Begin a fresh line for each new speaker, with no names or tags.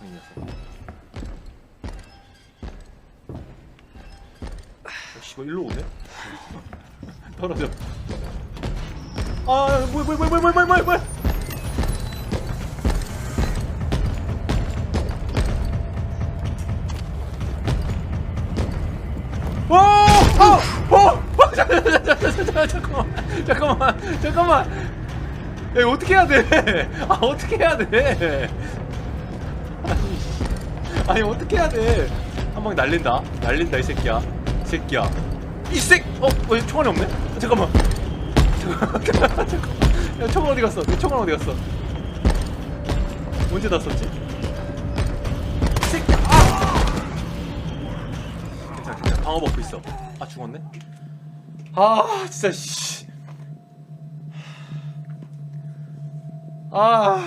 청이 녀석. 어, 씨발 일로 오네? 떨어져. 아, 뭐야, 뭐야, 뭐야, 뭐야, 뭐야, 뭐야, 뭐야. 오! 어! 잠깐만, 잠깐만, 잠깐만, 잠깐만, 잠깐만. 야, 이거 어떻게 해야 돼? 아, 어떻게 해야 돼? 아니, 씨. 어떻게 해야 돼? 한 방에 날린다. 날린다, 이 새끼야. 이 새끼야. 이 새, 어, 어, 얘 총알이 없네? 어, 잠깐만. 잠깐만. 야, 총알 어디 갔어? 내 총알 어디 갔어? 언제 다 썼지? 이 새끼야, 아! 괜찮아, 괜찮아. 방어 버프 있어. 아, 죽었네? 아, 진짜, 씨. 아,